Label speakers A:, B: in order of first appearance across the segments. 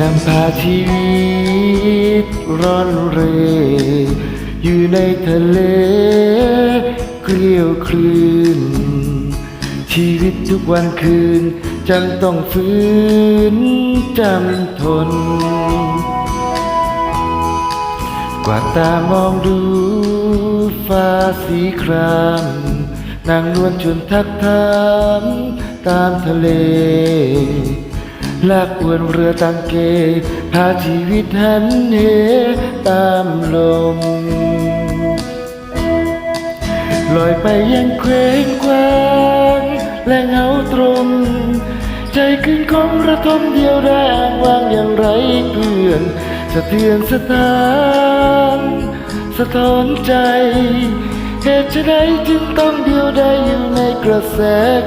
A: นำพาชีวิตร้อนเรอยู่ในทะเลเกลียวคลื่น ชีวิตทุกวันคืนจำต้องฝืนจำทน กว่าตามองดูฟ้าสีครามนางนวลชวนทักทามตามทะเล ลากอวนเรือตังเก พาชีวิตหันเหตามลม ลอยไปยังเคว้งคว้างและเหงาตรมใจขึ้นของระทมเดียวได้อ้างว้างอย่างไรเกลื่อน สะเทือนสะท้านสะท้อนใจเหตุไฉนจึงต้องเดียวได้อยู่ในกระแส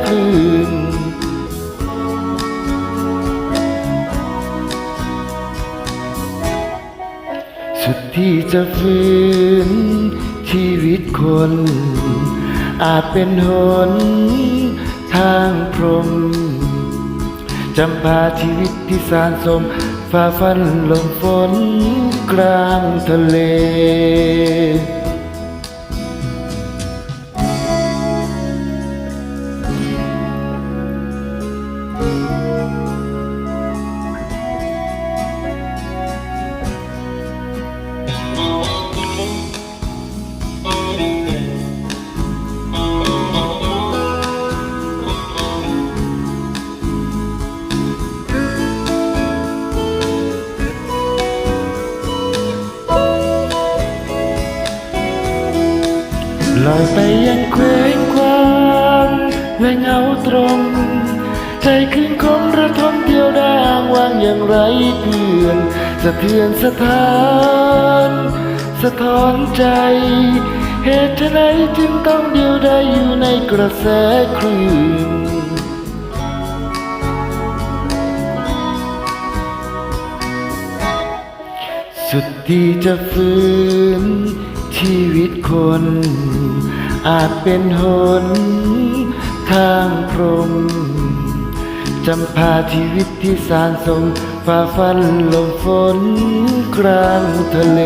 A: คลื่น สุดที่จะฝืนชีวิตคน อาจเป็นหนทางพรมจำพาชีวิตที่สารสมฝ่าฟันลมฝนกลางทะเล ลอยไปยังเคว้งคว้างและเงาตรง ใจคืนคมระทมเดียวดางวางอย่างไรเพื่อนสะเทือนสะท้าน สะท้อนใจ เหตุไฉนจึงต้องเดียวได้อยู่ในกระแสคลื่นสุดที่จะฝืนชีวิตคน อาจเป็นหนทางพรมจำพาชีวิตที่สารสมฝ่าฟันลมฝนกลางทะเล